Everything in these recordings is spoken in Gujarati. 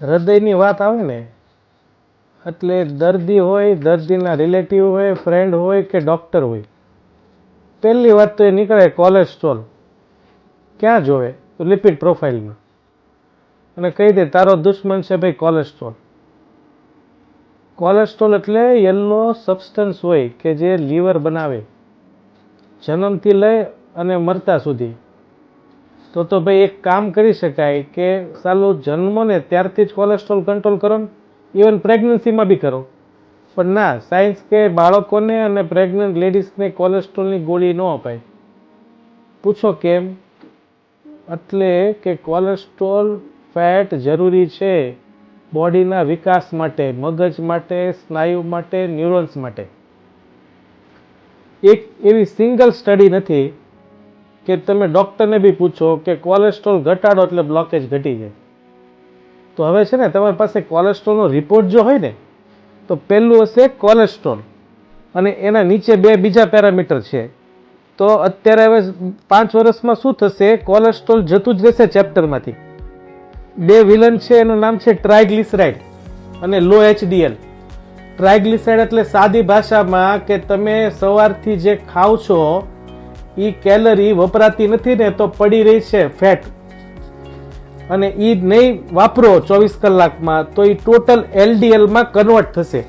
હૃદયની વાત આવે ને, એટલે દર્દી હોય, દર્દીના રિલેટિવ હોય ફ્રેન્ડ હોય કે ડૉક્ટર હોય, પહેલી વાત તો એ નીકળે કોલેસ્ટ્રોલ ક્યાં જોવે? તો લિપિડ પ્રોફાઇલમાં અને કહી દે, તારો દુશ્મન છે ભાઈ કોલેસ્ટ્રોલ કોલેસ્ટ્રોલ એટલે યલો સબસ્ટન્સ હોય કે જે લીવર બનાવે, જન્મથી લઈ અને મરતા સુધી. તો તો ભાઈ એક કામ કરી શકાય કે સાલું જન્મો ને ત્યારથી જ કોલેસ્ટ્રોલ કંટ્રોલ કરો ને. ઇવન પ્રેગ્નન્સીમાં બી કરો. પણ ના સાયન્સ કે બાળકોને અને પ્રેગ્નન્ટ લેડીઝને કોલેસ્ટ્રોલની ગોળી ન અપાય. પૂછો કેમ? એટલે કે કોલેસ્ટ્રોલ ફેટ જરૂરી છે બોડીના વિકાસ માટે, મગજ માટે, સ્નાયુ માટે ન્યુરોન્સ માટે. એક એવી સિંગલ સ્ટડી નથી કે તમે ડૉક્ટરને બી પૂછો કે કોલેસ્ટ્રોલ ઘટાડો એટલે બ્લોકેજ ઘટી જાય. તો હવે છે ને, તમારી પાસે કોલેસ્ટ્રોલનો રિપોર્ટ જો હોય ને, તો પહેલું હશે કોલેસ્ટ્રોલ અને એના નીચે બે બીજા પેરામીટર છે. તો અત્યારે હવે પાંચ વર્ષમાં શું થશે? કોલેસ્ટ્રોલ જતું જ રહેશે ચેપ્ટરમાંથી. બે વિલન છે, એનું નામ છે ટ્રાયગ્લિસરાઇડ અને લો એચડીએલ. ટ્રાયગ્લિસરાઇડ એટલે સાદી ભાષામાં કે તમે સવારથી જે ખાવ છો એ કેલરી વપરાતી નથી ને તો પડી રહી છે ફેટ. અને એ નહીં વાપરો ચોવીસ કલાકમાં, તો એ ટોટલ એલડીએલમાં કન્વર્ટ થશે.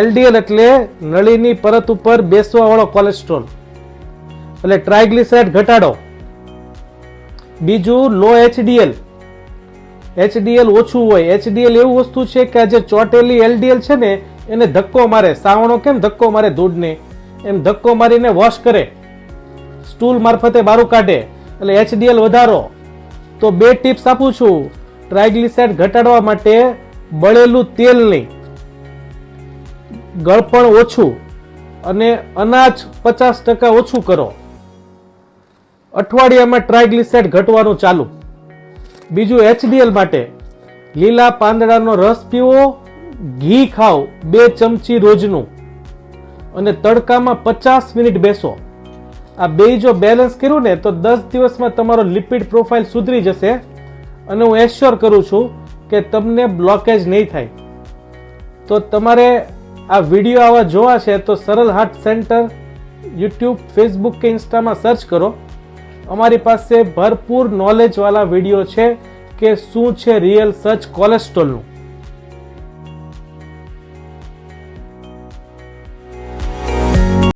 એલડીએલ એટલે નળીની પરત ઉપર બેસવાવાળો કોલેસ્ટ્રોલ. એટલે ટ્રાયગ્લિસરાઇડ ઘટાડો. બીજું લો એચડીએલ. એચડીએલ ઓછું હોય. એચડીએલ એવું વસ્તુ છે કે આ જે ચોટેલી એલડીએલ છે ને, એને ધક્કો મારે. સાવણો કેમ ધક્કો મારે દૂધને? એમ ધક્કો મારીને વોશ કરે. સ્ટૂલ મારફતે બારું કાઢે. એટલે એચડીએલ વધારો. તો બે ટિપ્સ આપું છું. ટ્રાયગ્લિસાઇડ ઘટાડવા માટે બળેલું તેલ નહીં. ગળપણ ઓછું. અને અનાજ પચાસ ટકા ઓછું કરો. અઠવાડિયામાં ટ્રાયગ્લિસાઇડ ઘટવાનું ચાલુ. બીજું એચડીએલ માટે. લીલા પાંદડાનો રસ પીવો, ઘી ખાઓ બે ચમચી રોજનું. અને તડકામાં પચાસ મિનિટ બેસો. આ બે જો બેલેન્સ કર્યું ને તો દસ દિવસમાં તમારો લિપિડ પ્રોફાઇલ સુધરી જશે અને હું એશ્યોર કરું છું કે તમને બ્લોકેજ નહીં થાય. તો તમારે આ વીડિયો આવા જોવા છે તો સરળ હાર્ટ સેન્ટર યુટ્યુબ ફેસબુક કે ઇન્સ્ટામાં સર્ચ કરો. અમારી પાસે ભરપૂર નોલેજવાળા વીડિયો છે કે શું છે રિયલ સચ કોલેસ્ટ્રોલનું